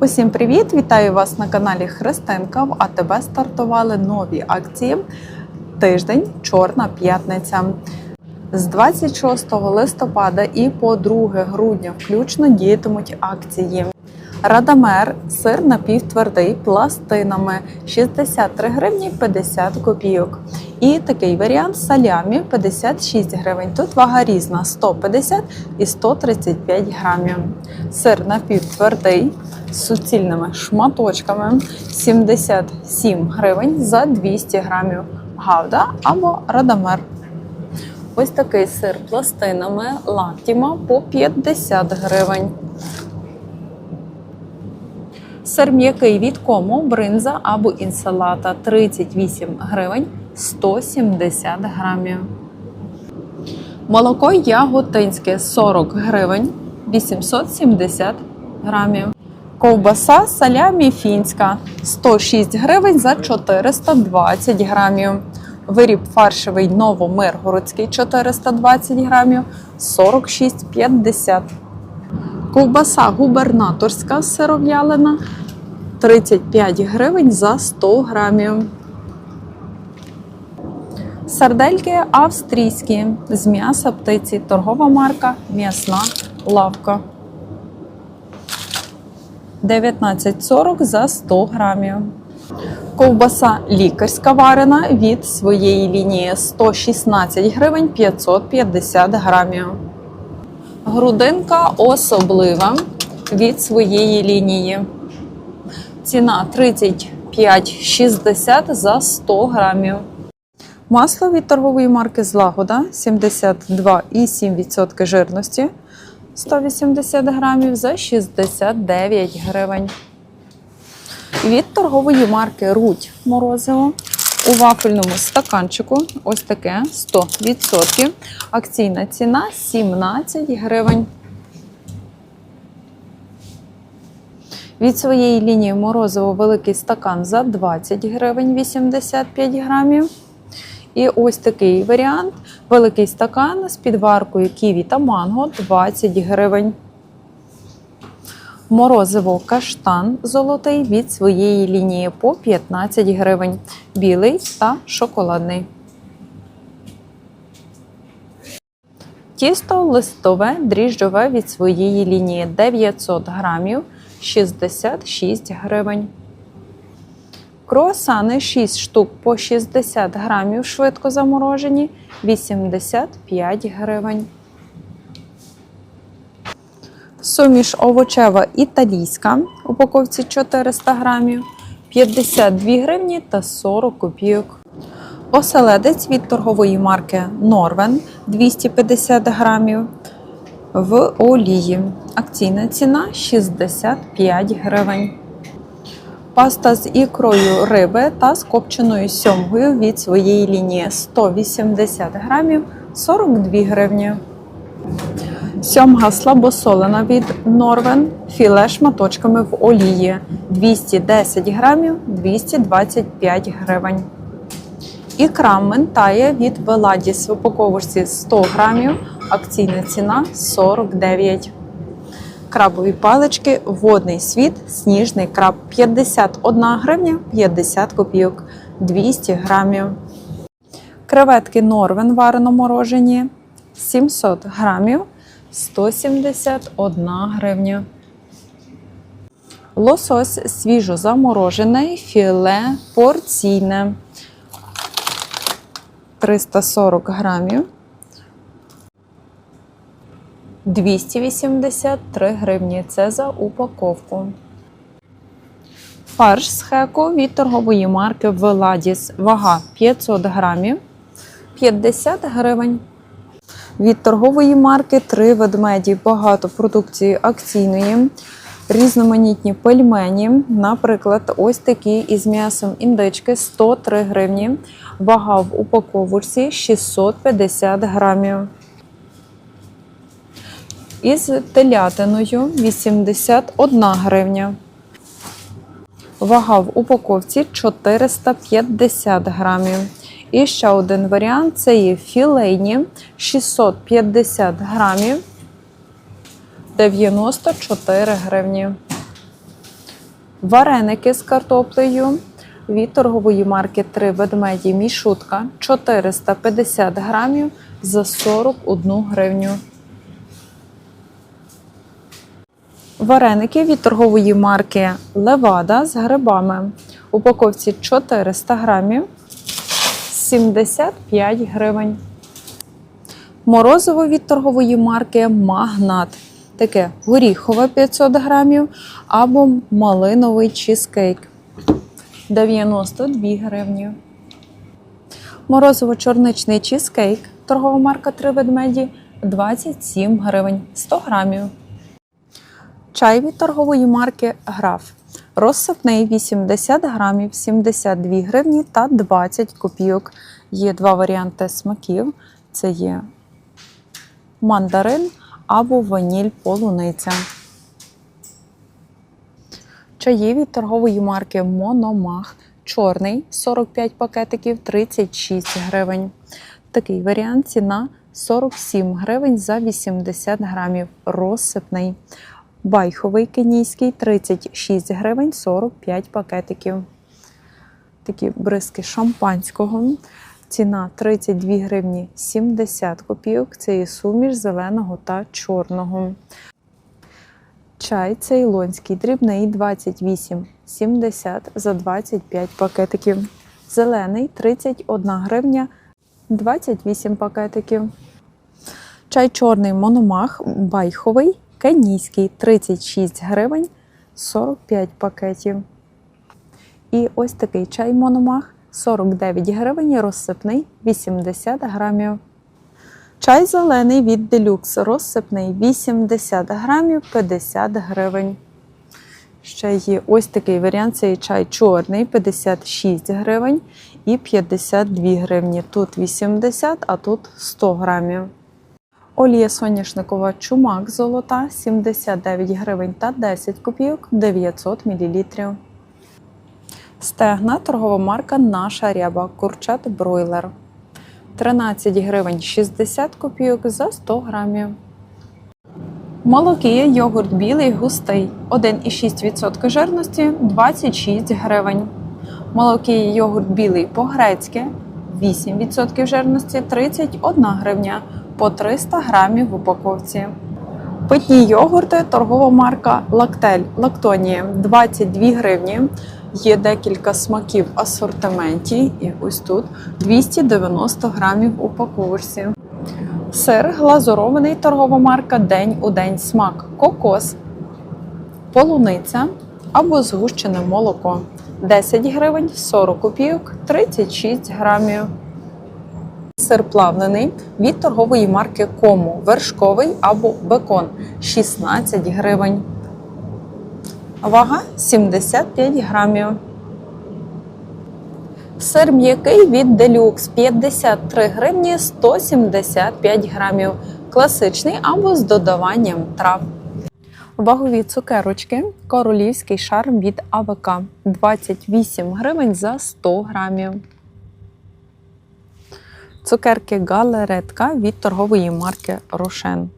Усім привіт! Вітаю вас на каналі Христинка. В АТБ стартували нові акції. Тиждень Чорна п'ятниця. З 26 листопада і по 2 грудня включно діятимуть акції. Радамер сир напівтвердий пластинами 63 гривні 50 копійок. І такий варіант салямі 56 гривень. Тут вага різна 150 і 135 грамів. Сир напівтвердий з суцільними шматочками 77 гривень за 200 грамів. Гавда або радамер. Ось такий сир пластинами лактіма по 50 гривень. Сир м'який від кому, бринза або інсалата 38 гривень 170 грамів. Молоко яготинське 40 гривень 870 грамів. Ковбаса салямі фінська 106 гривень за 420 грамів. Виріб фаршевий новомиргородський 420 грамів 46,50. Ковбаса губернаторська сиров'ялина 35 гривень за 100 грамів. Сардельки австрійські з м'яса птиці. Торгова марка М'ясна лавка. 19,40 за 100 грамів. Ковбаса лікарська варена від своєї лінії 116 гривень 550 грамів. Грудинка особлива від своєї лінії. Ціна 35,60 за 100 грамів. Масло від торгової марки Злагода 72,7% жирності 180 грамів за 69 гривень. Від торгової марки Рудь морозиво у вафельному стаканчику ось таке 100%. Акційна ціна 17 гривень. Від своєї лінії морозиво великий стакан за 20 гривень 85 грамів. І ось такий варіант: великий стакан з підваркою ківі та манго 20 гривень. Морозиво каштан золотий від своєї лінії по 15 гривень. Білий та шоколадний. Тісто листове дріжджове від своєї лінії 900 грамів 66 гривень. Круасани 6 штук по 60 грамів швидко заморожені 85 гривень. Суміш овочева італійська упаковці 400 грамів 52 гривні та 40 копійок. Оселедець від торгової марки Норвен 250 грамів в олії. Акційна ціна 65 гривень. Паста з ікрою риби та з копченою сьомгою від своєї лінії 180 грамів 42 гривні. Сьомга слабосолена від Норвен філе шматочками в олії 210 грамів 225 гривень. Ікра ментає від Веладіс в упаковочці 100 грамів. Акційна ціна 49. Крабові палички, водний світ, сніжний краб 51 гривня 50 копійок 200 грамів. Креветки Норвен варено морожені 700 грамів 171 гривня. Лосось свіжо заморожений, філе порційне 340 грамів. 283 гривні. Це за упаковку. Фарш з хеку від торгової марки Веладіс. Вага 500 грамів 50 гривень. Від торгової марки три ведмеді. Багато продукції акційної. Різноманітні пельмені. Наприклад, ось такі із м'ясом індички 103 гривні. Вага в упаковочці 650 грамів. Із телятиною 81 гривня. Вага в упаковці 450 грамів. І ще один варіант це є філейні 650 грамів 94 гривні. Вареники з картоплею від торгової марки 3 ведмеді мішутка 450 грамів за 41 гривню. Вареники від торгової марки Левада з грибами. Упаковці 400 грамів 75 гривень. Морозиво від торгової марки Магнат. Таке горіхове 500 грамів або малиновий чизкейк 92 гривні. Морозиво чорничний чизкейк, торгова марка 3 ведмеді 27 гривень 100 грамів. Чай від торгової марки Граф. Розсипний 80 грамів 72 гривні та 20 копійок. Є два варіанти смаків: це є мандарин або ваніль полуниця. Чаї від торгової марки Мономах. Чорний 45 пакетиків 36 гривень. Такий варіант ціна 47 гривень за 80 грамів. Розсипний. Байховий кенійський 36 гривень 45 пакетиків. Такі бризки шампанського. Ціна 32 гривні 70 копійок. Це є суміш зеленого та чорного. Чай цейлонський дрібний 28,70 за 25 пакетиків. Зелений 31 гривня 28 пакетиків. Чай чорний мономах байховий кенійський 36 гривень 45 пакетів. І ось такий чай мономах 49 гривень, розсипний 80 грамів. Чай зелений від делюкс розсипний 80 грамів 50 гривень. Ще є ось такий варіант: це чай чорний 56 гривень і 52 гривні. Тут 80, а тут 100 грамів. Олія соняшникова чумак золота 79 гривень та 10 копійок 900 мл. Стегна торгова марка Наша ряба курчат бройлер 13 гривень 60 копійок за 100 грамів. Молокія йогурт білий густий 1,6% жирності 26 гривень. Молокія йогурт білий по-грецьки 8% жирності 31 гривня по 300 грамів в упаковці. Питні йогурти торгова марка Лактель Лактонія 22 гривні. Є декілька смаків в асортименті. І ось тут 290 грамів в упаковці. Сир глазурований торгова марка День у день смак. Кокос, полуниця або згущене молоко. 10 гривень 40 копійок 36 грамів. Сир плавлений від торгової марки Кому вершковий або бекон 16 гривень. Вага 75 грамів. Сир м'який від Делюкс 53 гривні 175 грамів. Класичний або з додаванням трав. Вагові цукерочки королівський шарм від АВК 28 гривень за 100 грамів. Цукерки галеретка від торгової марки Рошен.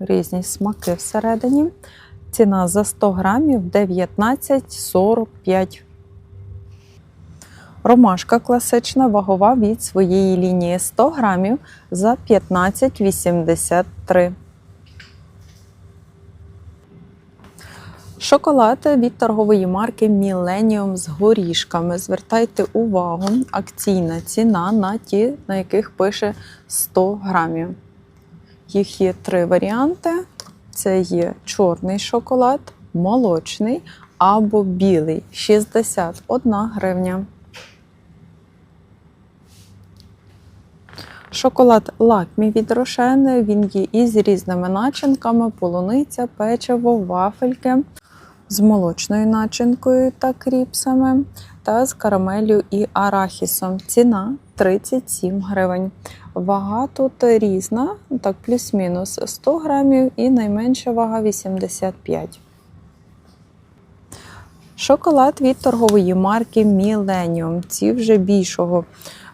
Різні смаки всередині. Ціна за 100 грамів 19,45. Ромашка класична, вагова від своєї лінії 100 грамів за 15,83. Шоколад від торгової марки Millennium з горішками. Звертайте увагу, акційна ціна на ті, на яких пише 100 грамів. Їх є три варіанти: це є чорний шоколад, молочний або білий 61 гривня. Шоколад лакмі від Рошен. Він є із різними начинками: полуниця, печиво, вафельки з молочною начинкою та кріпсами, та з карамелю і арахісом. Ціна 37 гривень. Вага тут різна, так плюс-мінус 100 грамів і найменша вага 85. Шоколад від торгової марки Millennium. Ці вже більшого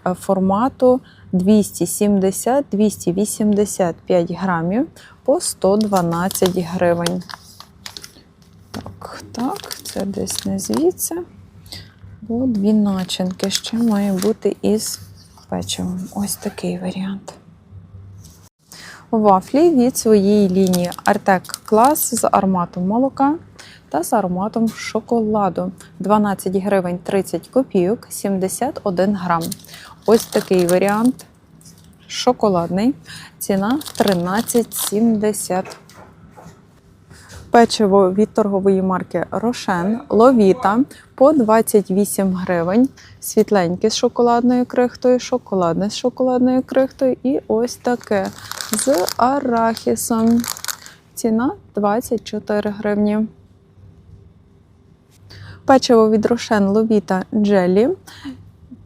е, формату 270-285 грамів по 112 гривень. Так, так, це десь не звідси. Бо дві начинки ще має бути із печивом. Ось такий варіант. Вафлі від своєї лінії Артек клас з ароматом молока та з ароматом шоколаду. 12 гривень 30 копійок, 71 грам. Ось такий варіант шоколадний. Ціна 13,70. Печиво від торгової марки Рошен Ловіта по 28 гривень. Світленьке з шоколадною крихтою, шоколадне з шоколадною крихтою і ось таке з арахісом. Ціна 24 гривні. Печиво від Рошен Ловіта Джелі.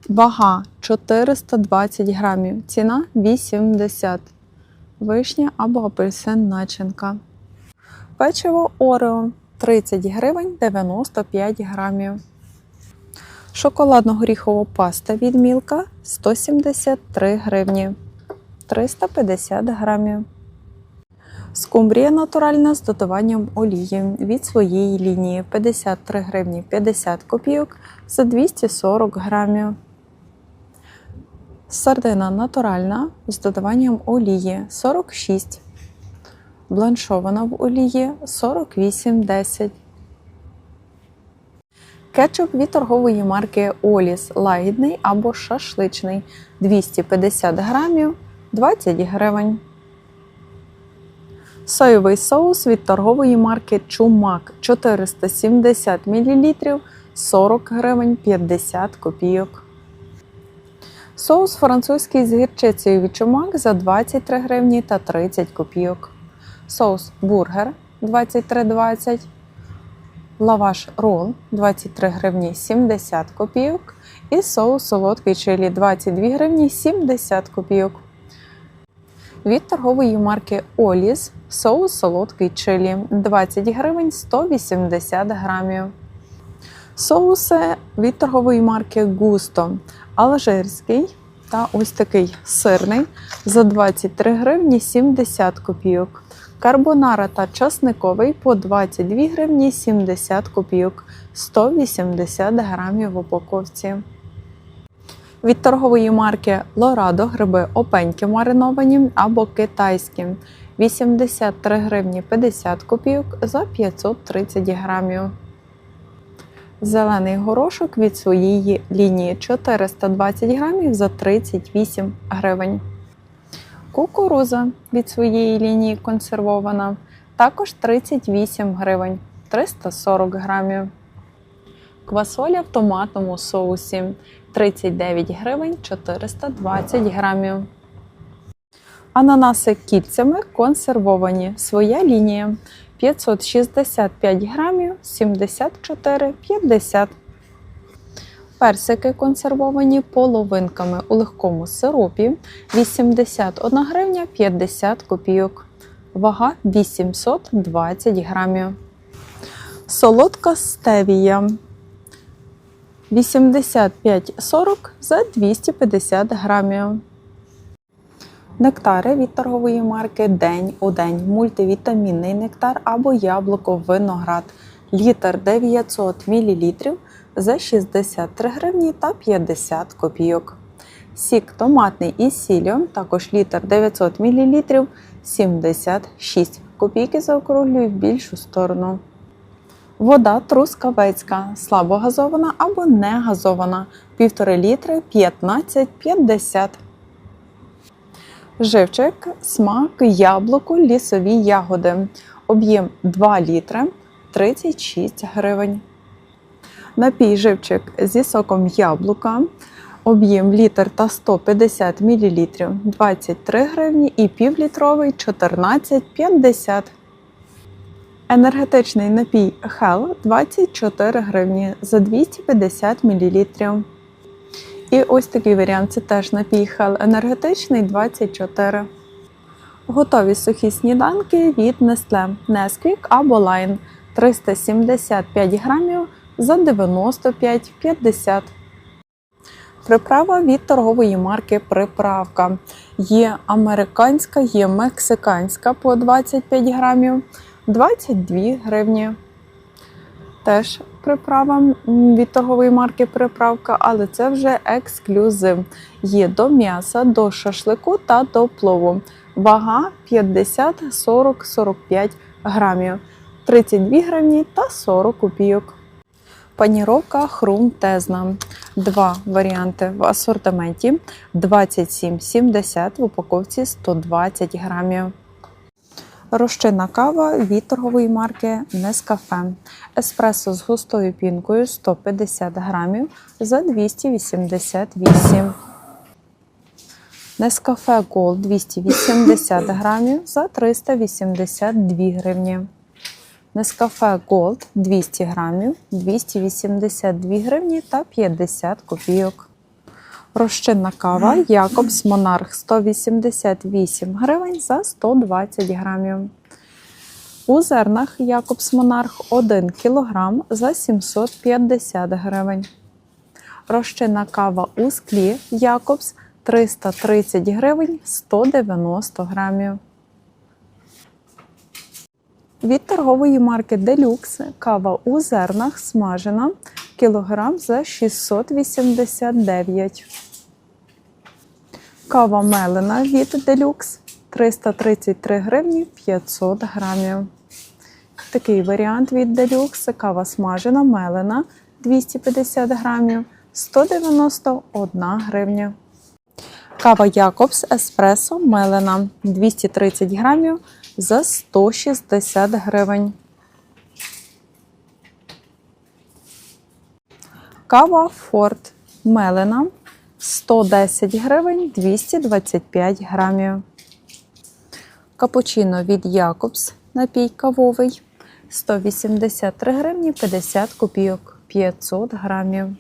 Вага 420 грамів. Ціна 80. Вишня або апельсин начинка. Печиво Орео 30 гривень 95 грамів. Шоколадно-горіхова паста від Мілка 173 гривні 350 грамів. Скумбрія натуральна з додаванням олії від своєї лінії 53 гривні 50 копійок за 240 грамів. Сардина натуральна з додаванням олії 46 бланшована в олії 48,10. Кетчуп від торгової марки Оліс лагідний або шашличний 250 грамів 20 гривень. Соєвий соус від торгової марки Чумак 470 мл 40 гривень 50 копійок. Соус французький з гірчицею від Чумак за 23 гривні та 30 копійок соус бургер 23,20, лаваш рол 23 гривні 70 копійок і соус солодкий чилі 22 гривні 70 копійок. Від торгової марки Оліс соус солодкий чилі 20 гривень 180 грамів. Соуси від торгової марки Густо алжирський та ось такий сирний за 23 гривні 70 копійок. Карбонара та часниковий по 22 гривні 70 копійок 180 грамів в упаковці. Від торгової марки Лорадо гриби опеньки мариновані або китайські 83 гривні 50 копійок за 530 грамів. Зелений горошок від своєї лінії 420 грамів за 38 гривень. Кукуруза від своєї лінії консервована також 38 гривень 340 грамів. Квасоля в томатному соусі 39 гривень 420 грамів. Ананаси кільцями консервовані. Своя лінія 565 грамів 74,50 Персики консервовані половинками у легкому сиропі 81 гривня 50 копійок. Вага 820 грамів. Солодка стевія 85,40 за 250 грамів. Нектари від торгової марки День у день. Мультивітамінний нектар або яблуко виноград. Літр 900 мл за 63 гривні та 50 копійок. Сік томатний із сіллю, також літр 900 мл 76 копійки заокруглюю в більшу сторону. Вода трускавецька, слабогазована або не газована 1,5 літри 15,50. Живчик, смак, яблуко, лісові ягоди. Об'єм 2 літри 36 гривень. Напій живчик зі соком яблука. Об'єм літр та 150 мл 23 гривні і півлітровий 14,50. Енергетичний напій Hell 24 гривні за 250 мл. І ось такий варіант це теж напій Hell енергетичний 24. Готові сухі сніданки від Nestle Nesquik або Line 375 грамів за 95,50. Приправа від торгової марки Приправка. Є американська, є мексиканська по 25 грамів 22 гривні. теж приправа від торгової марки приправка, але це вже ексклюзив. Є до м'яса, до шашлику та до плову. Вага 50, 40, 45 грамів, 32 гривні та 40 копійок. Паніровка хрум тезна. Два варіанти в асортименті 27,70 в упаковці 120 грамів. Розчинна кава від торгової марки Нескафе. Еспресо з густою пінкою 150 грамів за 288. Нескафе Gold 280 грамів за 382 гривні. Нескафе Gold 200 грамів 282 гривні та 50 копійок. Розчинна кава Якобс Монарх 188 гривень за 120 грамів. У зернах Якобс Монарх 1 кг за 750 гривень. Розчинна кава у склі Якобс 330 гривень 190 грамів. Від торгової марки Deluxe. Кава у зернах смажена. Кілограм за 689. Кава мелена від Deluxe. 333 гривні 500 грамів. Такий варіант від Deluxe. Кава смажена мелена. 250 грамів. 191 гривня. Кава Якобс Еспресо мелена. 230 грамів за 160 гривень. Кава Форт мелена 110 гривень 225 грамів. Капучино від Якобс напій кавовий 183 гривні 50 копійок 500 грамів.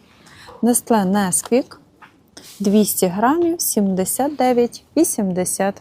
Нестле Несквік 200 грамів 79,80